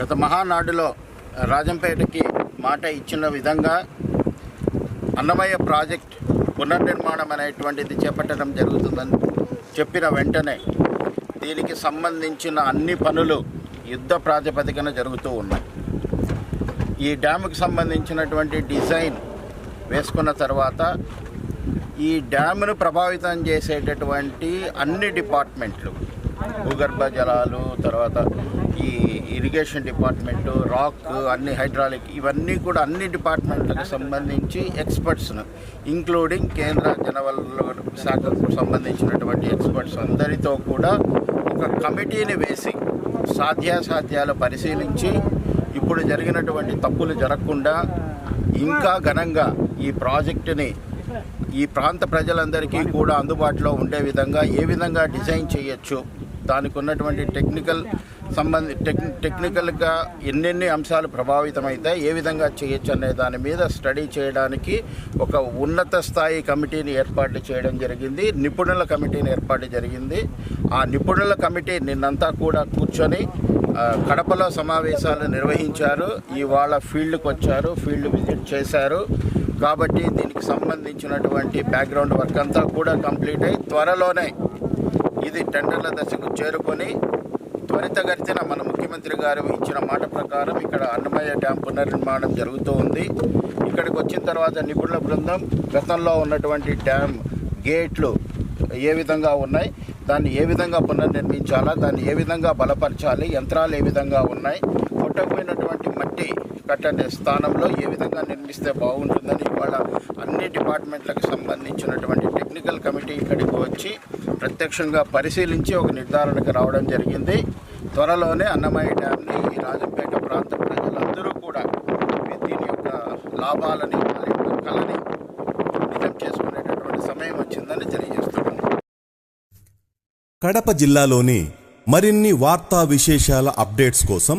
గత మహానాడులో రాజంపేటకి మాట ఇచ్చిన విధంగా అన్నమయ్య ప్రాజెక్ట్ పునర్నిర్మాణం అనేటువంటిది చేపట్టడం జరుగుతుందని చెప్పిన వెంటనే దీనికి సంబంధించిన అన్ని పనులు యుద్ధ ప్రాతిపదికన జరుగుతూ ఉన్నాయి. ఈ డ్యాముకి సంబంధించినటువంటి డిజైన్ వేసుకున్న తర్వాత ఈ డ్యామ్ను ప్రభావితం చేసేటటువంటి అన్ని డిపార్ట్మెంట్లు భూగర్భ జలాలు తర్వాత ఈ ఇరిగేషన్ డిపార్ట్మెంటు రాక్ అన్ని హైడ్రాలిక్ ఇవన్నీ కూడా అన్ని డిపార్ట్మెంట్లకు సంబంధించి ఎక్స్పర్ట్స్ను ఇంక్లూడింగ్ కేంద్ర జనవల శాఖకు సంబంధించినటువంటి ఎక్స్పర్ట్స్ అందరితో కూడా ఒక కమిటీని వేసి సాధ్యాసాధ్యాలు పరిశీలించి ఇప్పుడు జరిగినటువంటి తప్పులు జరగకుండా ఇంకా ఘనంగా ఈ ప్రాజెక్టుని ఈ ప్రాంత ప్రజలందరికీ కూడా అందుబాటులో ఉండే విధంగా ఏ విధంగా డిజైన్ చేయొచ్చు దానికి ఉన్నటువంటి టెక్నికల్ సంబంధి టెక్ టెక్నికల్గా ఎన్నెన్ని అంశాలు ప్రభావితమవుతాయి ఏ విధంగా చేయొచ్చు అనే దాని మీద స్టడీ చేయడానికి ఒక ఉన్నత స్థాయి కమిటీని ఏర్పాటు చేయడం జరిగింది. నిపుణుల కమిటీని ఏర్పాటు జరిగింది. ఆ నిపుణుల కమిటీ నిన్నంతా కూడా కూర్చొని కడపలో సమావేశాలు నిర్వహించారు. ఇవాళ ఫీల్డ్కి వచ్చారు ఫీల్డ్ విజిట్ చేశారు. కాబట్టి దీనికి సంబంధించినటువంటి బ్యాక్గ్రౌండ్ వర్క్ అంతా కూడా కంప్లీట్ అయి త్వరలోనే ఇది టెండర్ల దశకు చేరుకొని త్వరితగతిన మన ముఖ్యమంత్రి గారు ఇచ్చిన మాట ప్రకారం ఇక్కడ అన్నమయ్య డ్యాం పునర్నిర్మాణం జరుగుతూ ఉంది. ఇక్కడికి వచ్చిన తర్వాత నిపుణుల బృందం గతంలో ఉన్నటువంటి డ్యాం గేట్లు ఏ విధంగా ఉన్నాయి దాన్ని ఏ విధంగా పునర్నిర్మించాలా దాన్ని ఏ విధంగా బలపరచాలి యంత్రాలు ఏ విధంగా ఉన్నాయి కొట్టకపోయినటువంటి మట్టి కట్టని స్థానంలో ఏ విధంగా నిర్మిస్తే బాగుంటుందని ఇవాళ అన్ని డిపార్ట్మెంట్లకు సంబంధించినటువంటి టెక్నికల్ కమిటీ ఇక్కడికి వచ్చి ప్రత్యక్షంగా పరిశీలించి ఒక నిర్ధారణకు రావడం జరిగింది. త్వరలోనే అన్నమయ్య డ్యామ్ని ఈ రాజంపేట ప్రాంత ప్రజలందరూ కూడా దీని యొక్క లాభాలని వారి యొక్క కళని నిజం చేసుకునేటటువంటి సమయం వచ్చిందని తెలియజేస్తున్నాను. కడప జిల్లాలోని మరిన్ని వార్తా విశేషాల అప్డేట్స్ కోసం